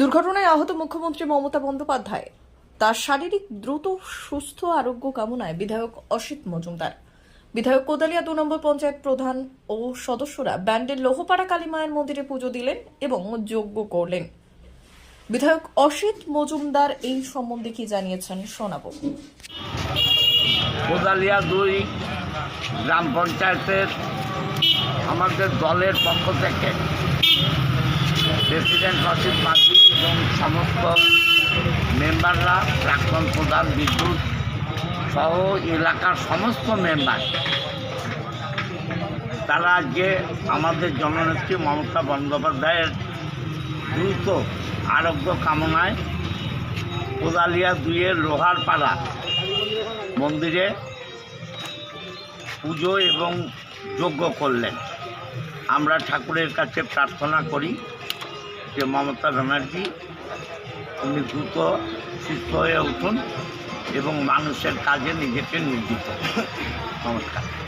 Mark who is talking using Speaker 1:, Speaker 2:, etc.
Speaker 1: দুর্ঘটনায় আহত মুখ্যমন্ত্রী মমতা বন্দ্যোপাধ্যায়। তার শারীরিক দ্রুত, সুস্থ আরোগ্য কামনায় বিধায়ক অসিত মজুমদার। বিধায়ক কোদালিয়া দু নম্বর পঞ্চায়েত প্রধান ও সদস্যরা ব্যান্ডের লোহপাড়া কালী মায়ের মন্দিরে পুজো দিলেন এবং যজ্ঞ করলেন। বিধায়ক অসিত মজুমদার এই সম্বন্ধে কি জানিয়েছেন শোনাবো।
Speaker 2: কোদালিয়া দুই গ্রাম পঞ্চায়েতের আমাদের দলের পক্ষ থেকে প্রেসিডেন্ট অসিত মাঝি এবং সমস্ত মেম্বাররা, প্রাক্তন প্রধান বিদ্যুৎ সহ এলাকার সমস্ত মেম্বার। তারা আজকে আমাদের জননেত্রী মমতা বন্দ্যোপাধ্যায়ের দ্রুত আরোগ্য কামনায় কোদালিয়া দুইয়ের লোহার পাড়া মন্দিরে পুজো এবং যজ্ঞ করলেন। আমরা ঠাকুরের কাছে প্রার্থনা করি। যে মমতা ব্যানার্জি উনি দ্রুত সুস্থ হয়ে উঠুন এবং মানুষের কাজে নিজেকে নিয়োজিত নমস্কার।